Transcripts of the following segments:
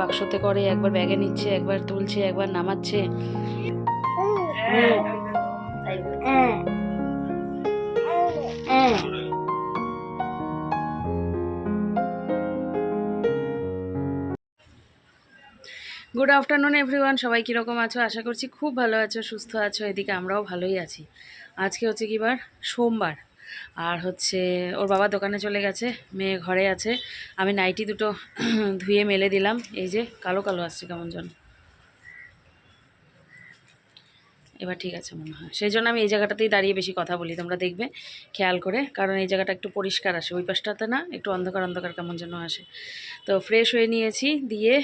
বাক্সতে করে, একবার ব্যাগে নিচ্ছে, একবার তুলছে, একবার নামাচ্ছে। গুড আফটারনুন এভরিওয়ান সবাই কীরকম আছো? আশা করছি খুব ভালো আছো, সুস্থ আছো। এদিকে আমরাও ভালোই আছি। আজকে হচ্ছে কি বার? সোমবার। আর হচ্ছে ওর বাবা দোকানে চলে গেছে, মেয়ে ঘরে আছে। আমি নাইটি দুটো ধুয়ে মেলে দিলাম, এই যে কালো কালো আসছে কেমন যেন। এবার ঠিক আছে মনে হয়। সেই জন্য আমি এই জায়গাটাতেই দাঁড়িয়ে বেশি কথা বলি, তোমরা দেখবে, খেয়াল করে। কারণ এই জায়গাটা একটু পরিষ্কার আসে, ওই পাশটাতে না একটু অন্ধকার অন্ধকার কেমন যেন আসে। তো ফ্রেশ হয়ে নিয়েছি, দিয়ে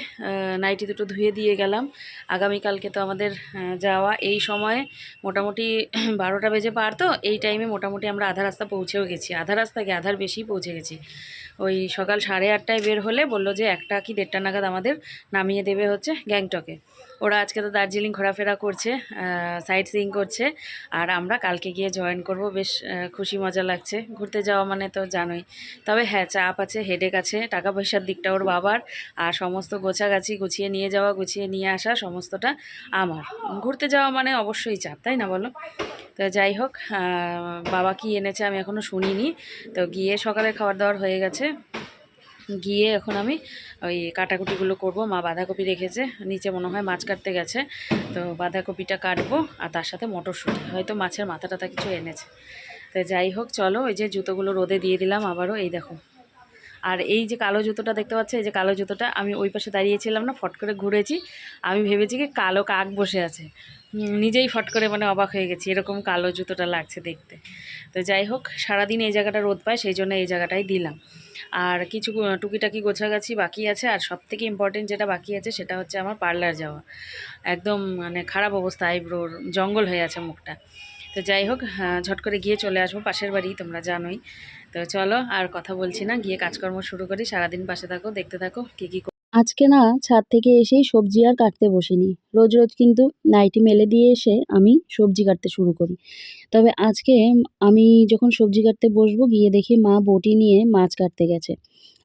নাইটি দুটো ধুয়ে দিয়ে গেলাম। আগামীকালকে তো আমাদের যাওয়া এই সময়ে মোটামুটি বারোটা বেজে পার, তো এই টাইমে মোটামুটি আমরা আধা রাস্তা পৌঁছেও গেছি। আধা রাস্তা কি আধার বেশি পৌঁছে গেছি। ওই সকাল সাড়ে আটটায় বের হলে বলল যে একটা কি দেড়টা নাগাদ আমাদের নামিয়ে দেবে হচ্ছে গ্যাংটকে। ওরা আজকে তো দার্জিলিং ঘোরাফেরা করছে সাইট সিইং করছে, আর আমরা কালকে গিয়ে জয়েন করব, বেশ খুশি মজা লাগছে। ঘুরতে যাওয়া মানে তো জানোই। তবে হ্যাঁ চাপ আছে হেডেক আছে টাকা পয়সার দিকটা ওর বাবার, আর সমস্ত গোছাগাছি গুছিয়ে নিয়ে যাওয়া, গুছিয়ে নিয়ে আসা, সমস্তটা আমার। ঘুরতে যাওয়া মানে অবশ্যই চাপ, তাই না বলো? তো যাই হোক বাবা কি এনেছে আমি এখনও শুনিনি। তো গিয়ে সকালে খাবার দাবার হয়ে গেছে। গিয়ে এখন আমি ওই কাটাকুটিগুলো করব। মা বাঁধাকপি রেখেছে, নিচে মনে হয় মাছ কাটতে গেছে। তো বাঁধাকপিটা কাটবো আর তার সাথে মটরশুঁটি। হয়তো মাছের মাথা টাথা কিছু এনেছে। তো যাই হোক, চলো ওই যে জুতোগুলো রোদে দিয়ে দিলাম, আবারও এই দেখো। আর এই যে কালো জুতোটা দেখতে পাচ্ছ? এই যে কালো জুতোটা, আমি ওই পাশে দাঁড়িয়েছিলাম না, ফট করে ঘুরেছি। আমি ভেবেছি কি কালো কাক বসে আছে। নিজেই ফট করে মানে অবাক হয়ে গেছি, এরকম কালো জুতোটা লাগছে দেখতে। তো যাই হোক, সারাদিন এই জায়গাটা রোদ পায়, সেই জন্য এই জায়গাটাই দিলাম। আর কিছু টুকিটাকি গোছাগাছি বাকি আছে, আর সব থেকে ইম্পর্টেন্ট যেটা বাকি আছে সেটা হচ্ছে আমার পার্লার যাওয়া। একদম মানে খারাপ অবস্থা, আইব্রোর জঙ্গল হয়ে আছে মুখটা। তো যাই হোক ঝট করে গিয়ে চলে আসব, পাশের বাড়ি, তোমরা জানোই। তো চলো, আর কথা বলছি না, গিয়ে কাজকর্ম শুরু করি, সারাদিন পাশে থাকো, দেখতে থাকো, কী কী আজকে না ছাদ থেকে এসেই সবজি আর কাটতে বসিনি। রোজ রোজ কিন্তু নাইটি মেলে দিয়ে এসে আমি সবজি কাটতে শুরু করি। তবে আজকে আমি যখন সবজি কাটতে বসবো, গিয়ে দেখি মা বটি নিয়ে মাছ কাটতে গেছে।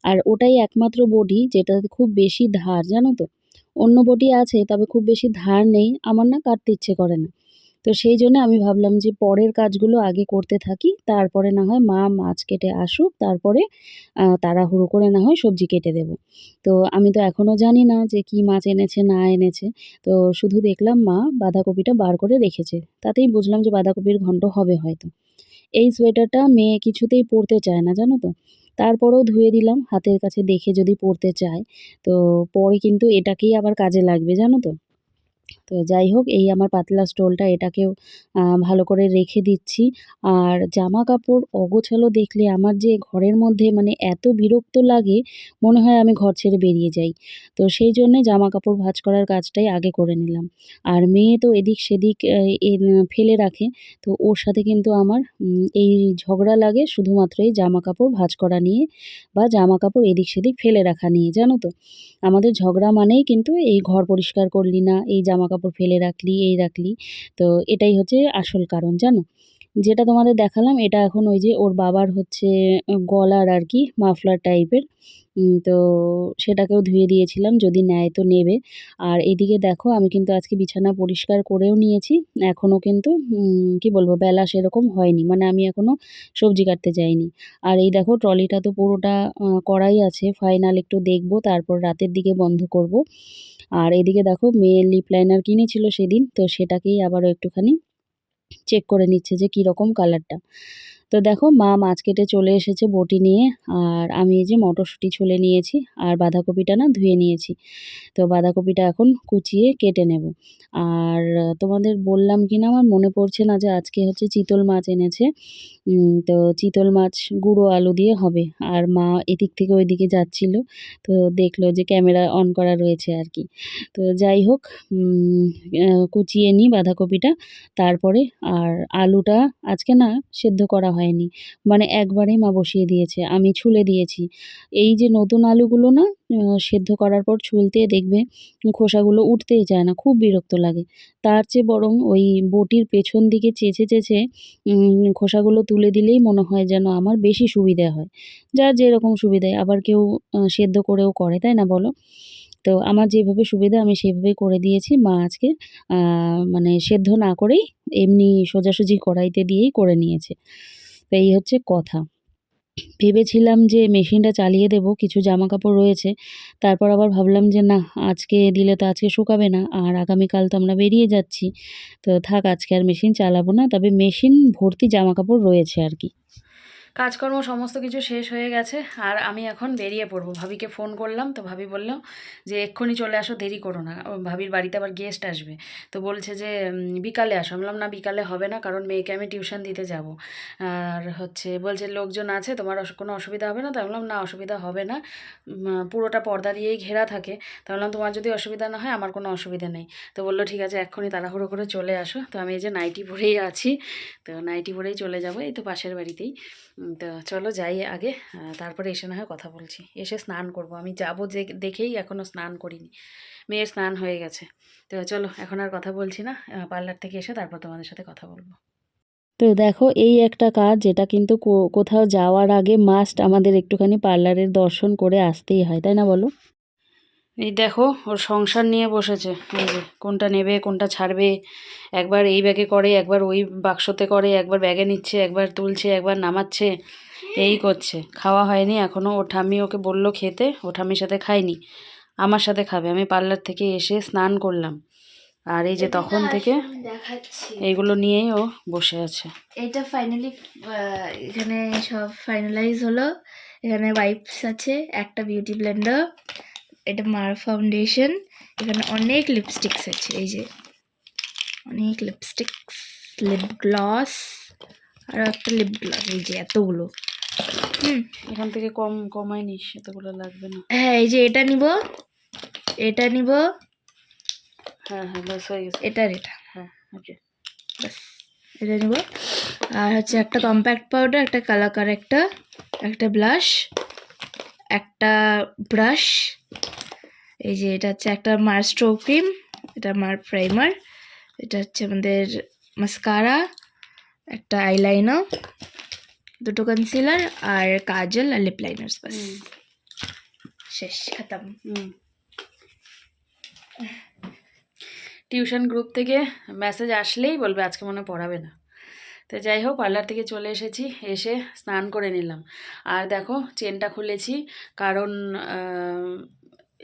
আর ওটাই একমাত্র বটি যেটাতে খুব বেশি ধার, জানো তো? অন্য বটি আছে, তবে খুব বেশি ধার নেই, আমার না কাটতে ইচ্ছে করে না। তো সেই জন্য আমি ভাবলাম যে পরের কাজগুলো আগে করতে থাকি, তারপরে না হয় মা মাছ কেটে আসুক, তারপরে তাড়াহুড়ো করে না হয় সবজি কেটে দেবো। তো আমি তো এখনও জানি না যে কী মাছ এনেছে, না এনেছে। তো শুধু দেখলাম মা বাঁধাকপিটা বার করে রেখেছে। তাতেই বুঝলাম যে বাঁধাকপির ঘন্ট হবে হয়তো। এই সোয়েটারটা মেয়ে কিছুতেই পরতে চায় না, জানো তো? তারপরেও ধুয়ে দিলাম, হাতের কাছে দেখে যদি পরতে চায়, তো পরে কিন্তু এটাকেই আবার কাজে লাগবে, জানো তো? তো যাই হোক, এই আমার পাতলা স্টোলটা এটাকেও ভালো করে রেখে দিচ্ছি। আর জামা কাপড় অগোছালো দেখলে আমার যে ঘরের মধ্যে মানে এত বিরক্ত লাগে, মনে হয় আমি ঘর ছেড়ে বেরিয়ে যাই। তো সেই জন্যে জামা কাপড় ভাঁজ করার কাজটাই আগে করে নিলাম। আর মেয়ে তো এদিক সেদিক ফেলে রাখে। তো ওর সাথে কিন্তু আমার এই ঝগড়া লাগে শুধুমাত্র এই জামা কাপড় ভাঁজ করা নিয়ে বা জামা কাপড় এদিক সেদিক ফেলে রাখা নিয়ে, জানো তো? আমাদের ঝগড়া মানেই কিন্তু এই ঘর পরিষ্কার করলি না, এই জামা কাপড় ফেলে রাখলি, এই রাখলি। তো এটাই হচ্ছে আসল কারণ, জানো? যেটা তোমাদের দেখালাম, এটা এখন ওই যে ওর বাবার হচ্ছে গলার আর কি মাফলার টাইপের। তো সেটাকেও ধুয়ে দিয়েছিলাম, যদি নেয় তো নেবে। আর এদিকে দেখো, আমি কিন্তু আজকে বিছানা পরিষ্কার করেও নিয়েছি, এখনও কিন্তু কি বলব, বেলা সেরকম হয়নি। মানে আমি এখনও সবজি কাটতে যাইনি। আর এই দেখো, ট্রলিটা তো পুরোটা করাই আছে, ফাইনাল একটু দেখব, তারপর রাতের দিকে বন্ধ করব। আর এদিকে দেখো মেয়ের লিপ লাইনার কিনেছিল সেদিন, তো সেটাকেই আবারও একটুখানি চেক করে নিচ্ছে যে কীরকম কালারটা তো দেখো মা মাছ কেটে চলে এসেছে বটি নিয়ে, আর আমি এই যে মটরশুঁটি ছুলে নিয়েছি, আর বাঁধাকপিটা না ধুয়ে নিয়েছি। তো বাঁধাকপিটা এখন কুচিয়ে কেটে নেব। আর তোমাদের বললাম কি না আমার মনে পড়ছে না যে আজকে হচ্ছে চিতল মাছ এনেছে। তো চিতল মাছ গুঁড়ো আলু দিয়ে হবে। আর মা এদিক থেকে ওইদিকে যাচ্ছিল, তো দেখল যে ক্যামেরা অন করা রয়েছে আর কি। তো যাই হোক কুচিয়ে নিই বাঁধাকপিটা। তারপরে আর আলুটা আজকে না সেদ্ধ করা হয়নি। মানে একবারেই মা বসিয়ে দিয়েছে, আমি ছুলে দিয়েছি। এই যে নতুন আলুগুলো না সেদ্ধ করার পর ছুলতে দেখবে খোসাগুলো উঠতেই চায় না, খুব বিরক্ত লাগে। তার চেয়ে বরং ওই বটির পেছন দিকে চেঁচে চেঁচে খোসাগুলো তুলে দিলেই মনে হয় যেন আমার বেশি সুবিধা হয়। যার যেরকম সুবিধায় আবার কেউ সেদ্ধ করেও করে, তাই না বলো? তো আমার যেভাবে সুবিধা, আমি সেভাবেই করে দিয়েছি। মা আজকে মানে সেদ্ধ না করেই, এমনি সোজাসুজি কড়াইতে দিয়েই করে নিয়েছে। তো এই হচ্ছে কথা। ভেবেছিলাম যে মেশিনটা চালিয়ে দেব, কিছু জামা কাপড় রয়েছে। তারপর আবার ভাবলাম যে না, আজকে দিলে তো আজকে শুকাবে না, আর আগামীকাল তো আমরা বেরিয়ে যাচ্ছি। তো থাক, আজকে আর মেশিন চালাবো না, তবে মেশিন ভর্তি জামা কাপড় রয়েছে আর কি। কাজকর্ম সমস্ত কিছু শেষ হয়ে গেছে, আর আমি এখন বেরিয়ে পড়ব। ভাবিকে ফোন করলাম, তো ভাবি বলল যে, এক্ষুনি চলে আসো, দেরি করো না। ভাবির বাড়িতে আবার গেস্ট আসবে, তো বলছে যে বিকালে আসো। বললাম, না, বিকালে হবে না, কারণ মেয়েকে আমি টিউশন দিতে যাব। আর হচ্ছে বলছে, লোকজন আছে, তোমার কোনো অসুবিধা হবে না? তো আমি বললাম, না, অসুবিধা হবে না। পুরোটা পর্দা দিয়েই ঘেরা থাকে। তো বললাম, তোমার যদি অসুবিধা না হয়, আমার কোনো অসুবিধা নেই। তো বলল, ঠিক আছে, এক্ষুনি তাড়াহুড়ো করে চলে আসো। তো আমি এই যে নাইটি পরেই আছি, তো নাইটি পরেই চলে যাব, এই তো পাশের বাড়িতেই। তো চলো যাই আগে। তারপরে এসে না হয় কথা বলছি। এসে স্নান করব। আমি যাব যে দেখেই এখনও স্নান করিনি। মেয়ের স্নান হয়ে গেছে। তো চলো, এখন আর কথা বলছি না। পার্লার থেকে এসে তারপর তোমাদের সাথে কথা বলব। তো দেখো, এই একটা কাজ, যেটা কিন্তু কোথাও যাওয়ার আগে মাস্ট আমাদের একটুখানি পার্লারের দর্শন করে আসতেই হয়, তাই না বলো? এই দেখো ওর সংসার নিয়ে বসেছে। এই যে কোনটা নেবে কোনটা ছাড়বে একবার এই ব্যাগে করে একবার ওই বাক্সতে করে একবার ব্যাগে নিচ্ছে একবার তুলছে একবার নামাচ্ছে এই করছে। খাওয়া হয়নি এখনও ও ঠাম্মি ওকে বলল খেতে ও ঠাম্মির সাথে খায়নি। আমার সাথে খাবে। আমি পার্লার থেকে এসে স্নান করলাম। আর এই যে তখন থেকে এইগুলো নিয়েই ও বসে আছে। এটা ফাইনালি এখানে সব ফাইনালাইজ হলো। এখানে ওয়াইপস আছে একটা বিউটি ব্লেন্ডার এটা মার ফাউন্ডেশন এখানে অনেক লিপস্টিক্স আছে এই যে। অনেক লিপস্টিক্স লিপ গ্লস আর একটা লিপ গ্লস এই যে এতগুলো। হুম। এখান থেকে কম কমাই নিস এতগুলো লাগবে না। হ্যাঁ এই যে এটা নিব। এটা নিব। হ্যাঁ হ্যাঁ বাস হয়ে গেছে। এটার এটা। হ্যাঁ ওকে এটা নিব। আর হচ্ছে একটা কম্প্যাক্ট পাউডার একটা কালার কারেক্টার একটা ব্লাশ একটা ব্রাশ এই যে এটা হচ্ছে একটা মার স্ট্রো ক্রিম এটা মার প্রাইমার এটা হচ্ছে আমাদের মাস্কারা একটা আইলাইনার দুটো কনসিলার আর কাজল আর লিপ লাইনার্স বাস শেষ খতম। টিউশন গ্রুপ থেকে মেসেজ আসলেই বলবে আজকে মনে পড়াবে না। তো যাই হোক পার্লার থেকে চলে এসেছি এসে স্নান করে নিলাম। আর দেখো চেনটা খুলেছি কারণ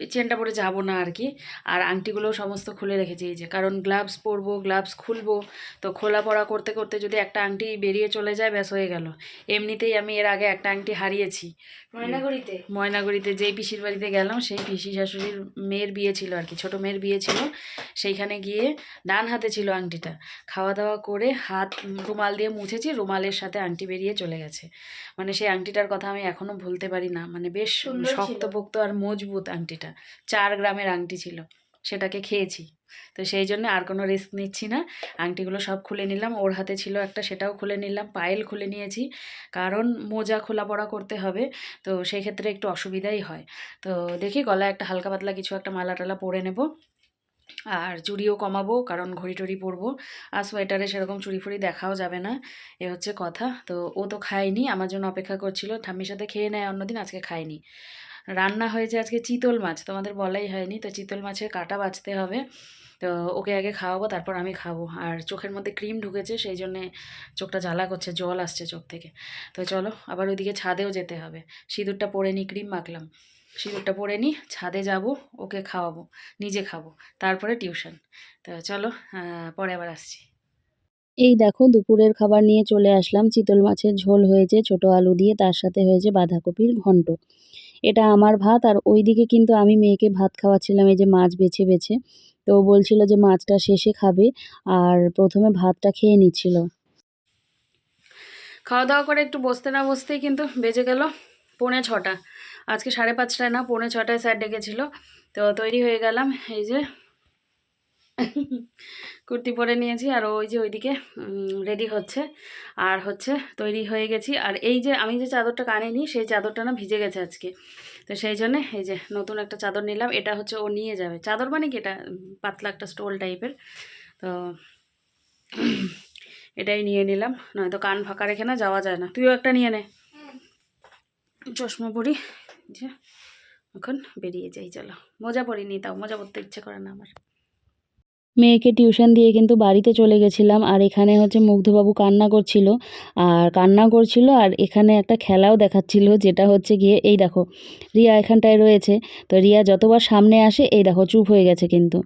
চেনটা পরে যাব না আর কি। আর আংটিগুলো সমস্ত খুলে রেখেছি এই যে। কারণ গ্লাভস পরবো গ্লাভস খুলবো তো খোলা পড়া করতে করতে যদি একটা আংটি বেরিয়ে চলে যায় ব্যাস হয়ে গেল। এমনিতেই আমি এর আগে একটা আংটি হারিয়েছি। ময়নাগুড়িতে? ময়নাগুড়িতে যেই পিসির বাড়িতে গেলাম সেই পিসি শাশুড়ির মেয়ের বিয়ে ছিল আর কি। ছোট মেয়ের বিয়ে ছিল। সেইখানে গিয়ে ডান হাতে ছিল আংটিটা। খাওয়া দাওয়া করে হাত রুমাল দিয়ে মুছেছি রুমালের সাথে আংটি বেরিয়ে চলে গেছে। মানে সেই আংটিটার কথা আমি এখনও ভুলতে পারি না। মানে বেশ। শক্তপোক্ত আর মজবুত আংটিটা চার গ্রামের আংটি ছিল, সেটাকে খেয়েছি। তো সেই জন্য আর কোনো রিস্ক নিচ্ছি না। আংটিগুলো সব খুলে নিলাম, ওর হাতে ছিল একটা, সেটাও খুলে নিলাম পায়েল খুলে নিয়েছি। কারণ মোজা খোলা পড়া করতে হবে, তো সেই ক্ষেত্রে একটু অসুবিধাই হয়। তো দেখি গলায় একটা হালকা পাতলা কিছু একটা মালা টালা পরে নেব। আর চুড়িও কমাবো, কারণ ঘড়ি টড়ি পরবো। আর সোয়েটারে সেরকম চুড়ি ফুড়ি দেখাও যাবে না, এ হচ্ছে কথা। তো ও তো খায়নি, আমার জন্য অপেক্ষা করছিল। ঠাম্মির সাথে খেয়ে নেয় অন্যদিন, আজকে খায়নি। রান্না হয়েছে আজকে চিতল মাছ, তোমাদের বলাই হয়নি, তো চিতল মাছের কাটা বাছতে হবে। তো ওকে আগে খাওয়াবো, তারপর আমি খাব। আর চোখের মধ্যে ক্রিম ঢুকেছে, সেই জন্যে চোখটা জ্বালা করছে, জল আসছে চোখ থেকে। তো চলো, আবার ওইদিকে ছাদেও যেতে হবে। সিঁদুরটা পরে নিই ক্রিম মাখলাম। সিঁদুরটা পরে নিই ছাদে যাব, ওকে খাওয়াবো, নিজে খাব, তারপরে টিউশন। তো চলো পরে আবার আসছি। এই দেখো, দুপুরের খাবার নিয়ে চলে আসলাম। চিতল মাছের ঝোল হয়েছে, ছোট আলু দিয়ে, তার সাথে হয়েছে বাঁধাকপির ঘন্ট। এটা আমার ভাত, আর ওইদিকে কিন্তু আমি মেয়েকে ভাত খাওয়াচ্ছিলাম, এই যে মাছ বেছে বেছে। তো বলছিল যে মাছটা শেষে খাবে, আর প্রথমে ভাতটা খেয়ে নিচ্ছিল। খাওয়া দাওয়া করে একটু বসতে না বসতেই কিন্তু বেজে গেল পৌনে ছটা। আজকে সাড়ে পাঁচটায় না, পৌনে ছটায় স্যার ডেকেছিল। তো তৈরি হয়ে গেলাম, এই যে কুর্তি পরে নিয়েছি আর ওই যে ওইদিকে রেডি হচ্ছে। আর হচ্ছে তৈরি হয়ে গেছি। আর এই যে আমি যে চাদরটা কানে নিই সেই চাদরটা না ভিজে গেছে আজকে। তো সেই জন্যে এই যে নতুন একটা চাদর নিলাম এটা হচ্ছে ও নিয়ে যাবে। চাদর মানে কি? এটা পাতলা একটা স্টোল টাইপের। তো এটাই নিয়ে নিলাম। নয়তো কান ফাঁকা রেখে না যাওয়া যায় না। তুইও একটা নিয়ে নে। চশমা পরি। যে এখন বেরিয়ে যাই চলো। মজা পড়িনি তাও মজা পড়তে ইচ্ছে করে না আমার। মেয়েকে টিউশন দিয়ে কিন্তু বাড়িতে চলে গেছিলাম আর এখানে হচ্ছে মুগ্ধবাবু কান্না করছিল। আর কান্না করছিল আর এখানে একটা খেলাও দেখাচ্ছিল যেটা হচ্ছে গিয়ে, এই দেখো, রিয়া এখানটায় রয়েছে। তো রিয়া যতবার সামনে আসে, এই দেখো, চুপ হয়ে গেছে কিন্তু।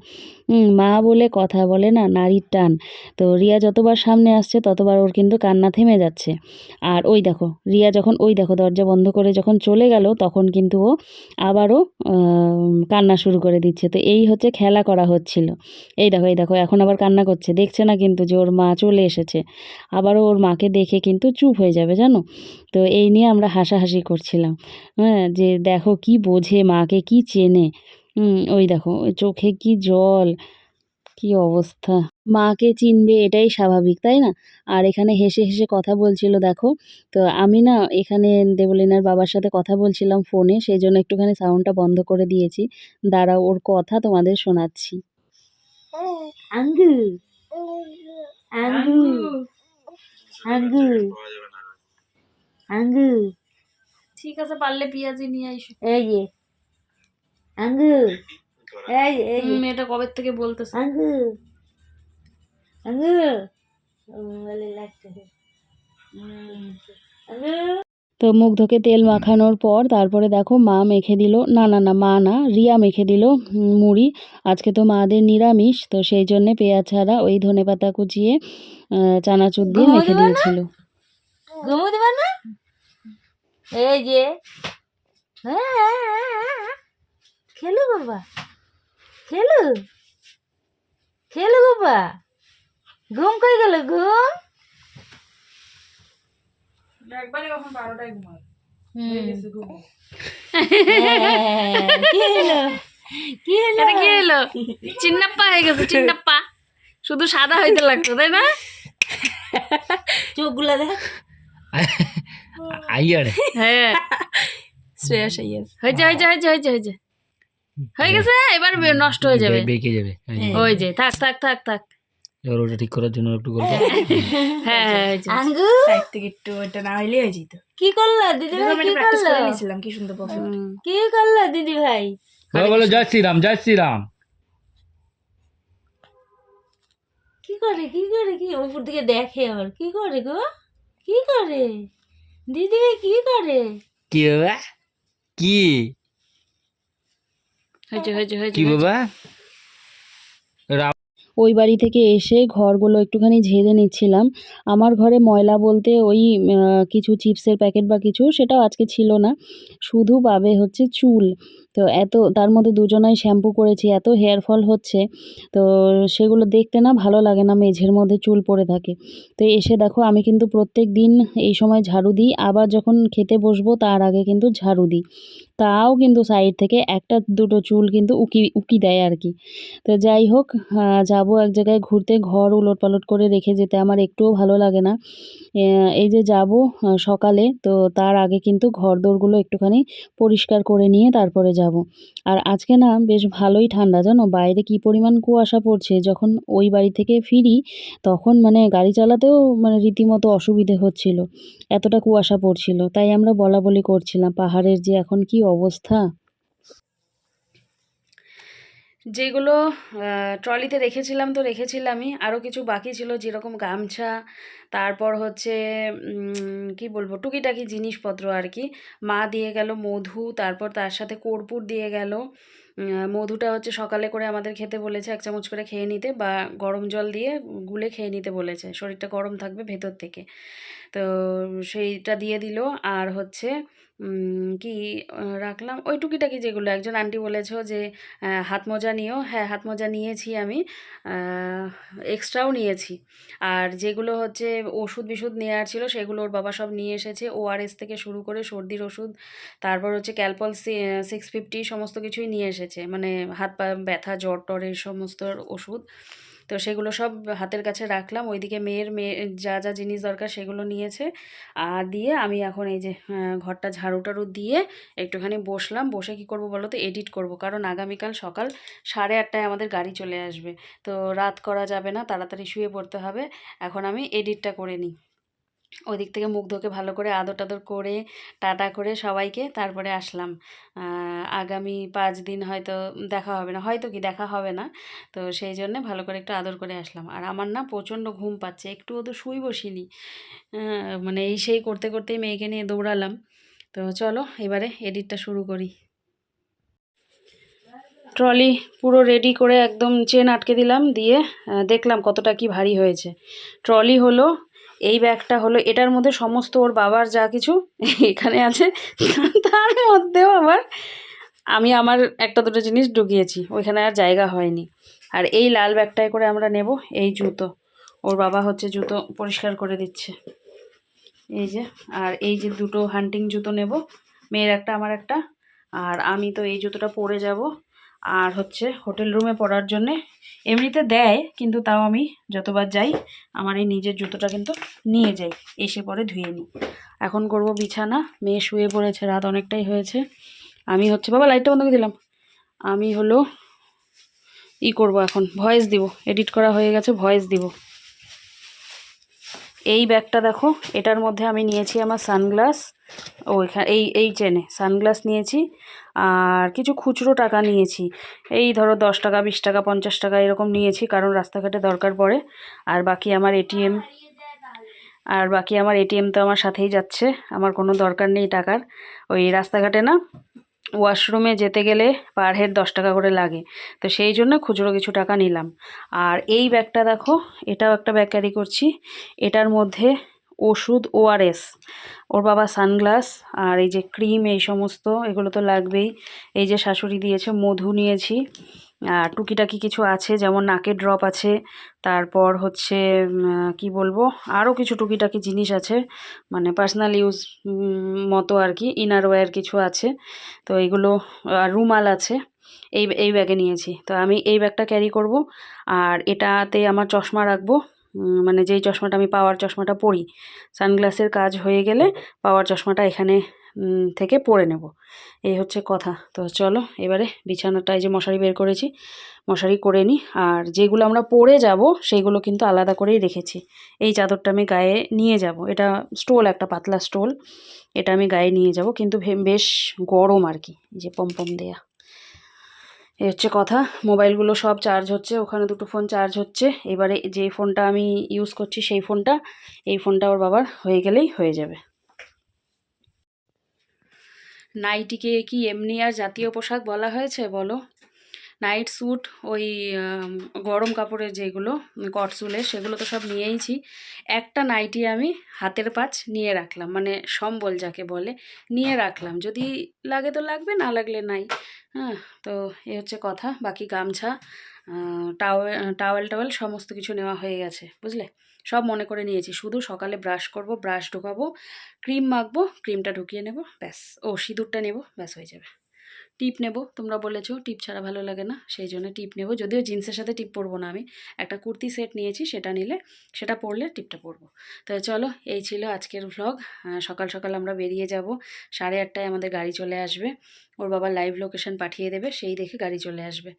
মা বলে কথা বলে না, নারীর টান। তো রিয়া যতবার সামনে আসছে, ততবার ওর কিন্তু কান্না থেমে যাচ্ছে। আর ওই দেখো, রিয়া যখন, ওই দেখো, দরজা বন্ধ করে যখন চলে গেল, তখন কিন্তু ও আবারও কান্না শুরু করে দিচ্ছে। তো এই হচ্ছে খেলা করা হচ্ছিল। এই দেখো এই দেখো, এখন আবার কান্না করছে। দেখছে না কিন্তু যে ওর মা চলে এসেছে। আবারও ওর মাকে দেখে কিন্তু চুপ হয়ে যাবে, জানো? তো এই নিয়ে আমরা হাসাহাসি করছিলাম। হ্যাঁ যে দেখো কি বোঝে, মাকে কি চেনে। ওই দেখো ওই চোখে কি জল কি অবস্থা। মাকে চিনবে এটাই স্বাভাবিক তাই না? আর এখানে হেসে হেসে কথা বলছিল দেখো। তো আমি না এখানে দেবলিনার বাবার সাথে কথা বলছিলাম ফোনে সেই জন্য একটুখানি সাউন্ডটা বন্ধ করে দিয়েছি। দাঁড়াও ওর কথা তোমাদের শোনাচ্ছি। আঙ্গু আঙ্গু আঙ্গু আঙ্গু ঠিক আছে পারলে পেঁয়াজি নিয়ে আইসো। এই যে আঙ্গু। এই যে, এই মেয়েটা কবে থেকে বলতেছে? আঙ্গু। আঙ্গু। বলে তো মুগ্ধকে তেল মাখানোর পর তারপরে দেখো মা মেখে দিল না না না মা না রিয়া মেখে দিল মুড়ি। আজকে তো মাদের নিরামিষ তো সেই জন্যে পেঁয়াজ ছাড়া ওই ধনে পাতা কুচিয়ে চানাচুর দিয়ে মেখে দিয়েছিল। ঘুমো দেবে না? এই যে। খেলু বাবা। খেলু। খেলু বাবা। ঘুম কই গেল ঘুম একবারে কখন বারোটায় ঘুমায় কি হলো কি হলো এটা কি হলো চিন্নাপ্পা হয়ে গেছে চিন্নাপ্পা। শুধু সাদা হইতে লাগতো তাই না? চোখগুলো দেখ। আইয়ার। হ্যাঁ। শ্রেয়াস আইয়ার। হয়েছে হয়েছে হয়েছে হয়েছে হয়েছে। হয়ে গেছে? এবার নষ্ট হয়ে যাবে। বেঁকে যাবে। হ্যাঁ। ওই যে থাক থাক থাক থাক। এবার ওটা ঠিক করার জন্য একটু গল্প। হ্যাঁ হ্যাঁ আঙ্গু সাইড থেকে একটু ওইটা না হইলে হয়ে যেত। কি করলা দিদি ভাই? কি করল? নিয়েছিলাম কি সুন্দর পারফেক্ট কি করলা দিদি ভাই? বলো বলো জয় শ্রীরাম জয় শ্রীরাম। কি করে কি করে কি? উপর দিকে দেখে আবার। কি করে গো? কি করে? দিদি কি করে? কি কি? কি বাবা? ওই বাড়ি থেকে এসে ঘরগুলো একটুখানি ঝেড়ে নিচ্ছিলাম। আমার ঘরে ময়লা বলতে ওই কিছু চিপসের প্যাকেট বা কিছু সেটাও আজকে ছিল না। শুধু পাবে হচ্ছে চুল। তো এত তার মধ্যে দুজনাই শ্যাম্পু করেছি এত হেয়ার ফল হচ্ছে। তো সেগুলো দেখতে না ভালো লাগে না মেঝের মধ্যে চুল পড়ে থাকে। তো এসে দেখো আমি কিন্তু প্রত্যেক দিন এই সময় ঝাড়ু দিই। আবার যখন খেতে বসবো তার আগে কিন্তু ঝাড়ু দিই। তাও কিন্তু সাইড থেকে একটা দুটো চুল কিন্তু উকি উকি দেয় আর কি। তো যাই হোক যাব এক জায়গায় ঘুরতে, ঘর উলট পালট করে রেখে যেতে আমার একটুও ভালো লাগে না। এই যে যাব সকালে, তো তার আগে কিন্তু ঘর দোরগুলো একটুখানি পরিষ্কার করে নিয়ে তারপরে যাব। আর আজকে না বেশ ভালোই ঠান্ডা, জানো? বাইরে কি পরিমাণ কুয়াশা পড়ছে, যখন ওই বাড়ি থেকে ফিরি, তখন মানে গাড়ি চালাতেও মানে রীতিমতো অসুবিধে হচ্ছিল, এতটা কুয়াশা পড়ছিল। তাই আমরা বলা বলি করছিলাম, পাহাড়ের যে এখন কি অবস্থা? যেগুলো ট্রলিতে রেখেছিলাম তো রেখেছিলামই। আরও কিছু বাকি ছিল যেরকম গামছা, তারপর হচ্ছে কি বলব, টুকিটাকি জিনিসপত্র আর কি। মা দিয়ে গেল মধু, তারপর তার সাথে কর্পূর দিয়ে গেল। মধুটা হচ্ছে সকালে করে আমাদের খেতে বলেছে এক চামচ করে খেয়ে নিতে বা গরম জল দিয়ে গুলে খেয়ে নিতে বলেছে। শরীরটা গরম থাকবে ভেতর থেকে। তো সেইটা দিয়ে দিল। আর হচ্ছে কি রাখলাম ওই টুকিটাকি যেগুলো। একজন আন্টি বলেছ যে হাত মোজা নিও। হ্যাঁ হাত মোজা নিয়েছি আমি। এক্সট্রাও নিয়েছি। আর যেগুলো হচ্ছে ওষুধ বিষুধ নেওয়ার ছিল, সেগুলো ওর বাবা সব নিয়ে এসেছে। ওআরএস থেকে শুরু করে সর্দির ওষুধ, তারপর হচ্ছে ক্যালপল সিক্স ফিফটি সমস্ত কিছুই নিয়ে এসেছে। মানে হাত পা ব্যথা, জ্বর টর, এই সমস্ত ওষুধ। তো সেগুলো সব হাতের কাছে রাখলাম। ওইদিকে মেয়ের মেয়ে, যা যা জিনিস দরকার সেগুলো নিয়েছে। আর দিয়ে আমি এখন এই যে ঘরটা ঝাড়ু টাড়ু দিয়ে একটুখানি বসলাম। বসে কি করব বলো তো এডিট করব। কারণ আগামীকাল সকাল সাড়ে আটটায় আমাদের গাড়ি চলে আসবে। তো রাত করা যাবে না, তাড়াতাড়ি শুয়ে পড়তে হবে। এখন আমি এডিটটা করে নিই। ওই দিক থেকে মুখ ধোকে ভালো করে আদর টাদর করে, টাটা করে সবাইকে তারপরে আসলাম। আগামী পাঁচ দিন হয়তো দেখা হবে না, হয়তো কি দেখা হবে না। তো সেই জন্যে ভালো করে একটু আদর করে আসলাম। আর আমার না প্রচণ্ড ঘুম পাচ্ছে, একটুও তো শুই বসিনি। মানে এই সেই করতে করতেই মেয়েকে নিয়ে দৌড়ালাম। তো চলো এবারে এডিটটা শুরু করি। ট্রলি পুরো রেডি করে একদম চেন আটকে দিলাম, দিয়ে দেখলাম কতটা কি ভারী হয়েছে। ট্রলি হলো এই ব্যাগটা হলো, এটার মধ্যে সমস্ত ওর বাবার যা কিছু এখানে আছে, তার মধ্যেও আবার আমি আমার একটা দুটো জিনিস ঢুকিয়েছি, ওইখানে আর জায়গা হয়নি। আর এই লাল ব্যাগটায় করে আমরা নেব, এই জুতো। ওর বাবা হচ্ছে জুতো পরিষ্কার করে দিচ্ছে। এই যে, আর এই যে দুটো হান্টিং জুতো নেব, মেয়ের একটা, আমার একটা। আর আমি তো এই জুতোটা পরে যাব। আর হচ্ছে হোটেল রুমে পরার জন্যে এমনিতে দেয়, কিন্তু তাও আমি যতবার যাই, আমার এই নিজের জুতোটা কিন্তু নিয়ে যাই, এসে পরে ধুয়ে নিই। এখন করব বিছানা, মেয়ে শুয়ে পড়েছে, রাত অনেকটাই হয়েছে। আমি হচ্ছে, বাবা লাইটটা বন্ধ করে দিলাম। আমি হলো ই করব এখন ভয়েস দিব এডিট করা হয়ে গেছে ভয়েস দিব। এই ব্যাগটা দেখো, এটার মধ্যে আমি নিয়েছি আমার সানগ্লাস ও এখানে এই এই চেনে সানগ্লাস নিয়েছি। আর কিছু খুচরো টাকা নিয়েছি। এই ধরো দশ টাকা, বিশ টাকা, পঞ্চাশ টাকা এরকম নিয়েছি, কারণ রাস্তাঘাটে দরকার পড়ে। আর বাকি আমার এটিএম, আর বাকি আমার এটিএম তো আমার সাথেই যাচ্ছে, আমার কোনো দরকার নেই টাকার। ওই রাস্তাঘাটে না, ওয়াশরুমে যেতে গেলে পার হেড দশ টাকা করে লাগে, তো সেই জন্য খুচরো কিছু টাকা নিলাম। আর এই ব্যাগটা দেখো, এটাও একটা ব্যাগ ক্যারি করছি, এটার মধ্যে ওষুধ ওআরএস ওর বাবা সানগ্লাস, আর এই যে ক্রিম, এই সমস্ত, এগুলো তো লাগবেই। এই যে শাশুড়ি দিয়েছে, মধু নিয়েছি। আর টুকিটাকি কিছু আছে, যেমন নাকের ড্রপ আছে, তারপর হচ্ছে কি বলব আরও কিছু টুকিটাকি জিনিস আছে মানে পার্সোনাল ইউজ মতো আর কি ইনারওয়্যার কিছু আছে। তো এগুলো রুমাল আছে, এই এই ব্যাগে নিয়েছি। তো আমি এই ব্যাগটা ক্যারি করব, আর এটাতে আমার চশমা রাখব মানে যেই চশমাটা আমি পাওয়ার চশমাটা পরি, সানগ্লাসের কাজ হয়ে গেলে পাওয়ার চশমাটা এখানে থেকে পরে নেব। এই হচ্ছে কথা। তো চলো, এবারে বিছানাটা এই যে মশারি বের করেছি, মশারি করে নিই আর যেগুলো আমরা পরে যাব সেইগুলো কিন্তু আলাদা করেই রেখেছি। এই চাদরটা আমি গায়ে নিয়ে যাব। এটা স্টোল, একটা পাতলা স্টোল। এটা আমি গায়ে নিয়ে যাব। কিন্তু বেশ গরম আর কি যে পমপম দেয়া। এই হচ্ছে কথা। মোবাইলগুলো সব চার্জ হচ্ছে, ওখানে দুটো ফোন চার্জ হচ্ছে। এবারে যে ফোনটা আমি ইউজ করছি সেই ফোনটা এই ফোনটা ওর বাবার হয়ে গেলেই হয়ে যাবে। নাইটিকে কি এমনি আর জাতীয় পোশাক বলা হয়েছে? বলো। নাইট স্যুট ওই গরম কাপড়ের যেগুলো কটসুলের সেগুলো তো সব নিয়েইছি। একটা নাইটি আমি হাতের পাঁচ নিয়ে রাখলাম মানে সম্বল যাকে বলে নিয়ে রাখলাম। যদি লাগে তো লাগবে না লাগলে নাই। হ্যাঁ তো এ হচ্ছে কথা বাকি গামছা টাওয়েল টাওয়েল টাওয়েল সমস্ত কিছু নেওয়া হয়ে গেছে বুঝলে? সব মনে করে নিয়েছি শুধু সকালে ব্রাশ করব ব্রাশ ঢোকাবো ক্রিম মাখবো ক্রিমটা ঢুকিয়ে নেব ব্যাস। ও সিঁদুরটা নেব ব্যাস হয়ে যাবে। টিপ নেব। তোমরা বলেছ টিপ ছাড়া ভালো লাগে না, সেই জন্য টিপ নেব। যদিও জিন্সের সাথে টিপ পরবো না আমি, একটা কুর্তি সেট নিয়েছি, সেটা নিলে, সেটা পরলে টিপটা পরবো। তো চলো, এই ছিল আজকের ভ্লগ সকাল সকাল আমরা বেরিয়ে যাব, সাড়ে আটটায় আমাদের গাড়ি চলে আসবে। ওর বাবা লাইভ লোকেশন পাঠিয়ে দেবে, সেই দেখে গাড়ি চলে আসবে।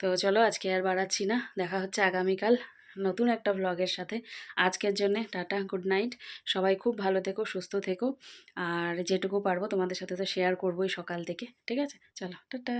তো চলো, আজকে আর বাড়াচ্ছি না, দেখা হচ্ছে আগামীকাল। নতুন একটা ব্লগের সাথে। আজকের জন্য টাটা গুড নাইট সবাই খুব ভালো থেকো, সুস্থ থেকো। আর যেটুকু পারব তোমাদের সাথে তো শেয়ার করবোই সকাল থেকে, ঠিক আছে? চলো, টাটা।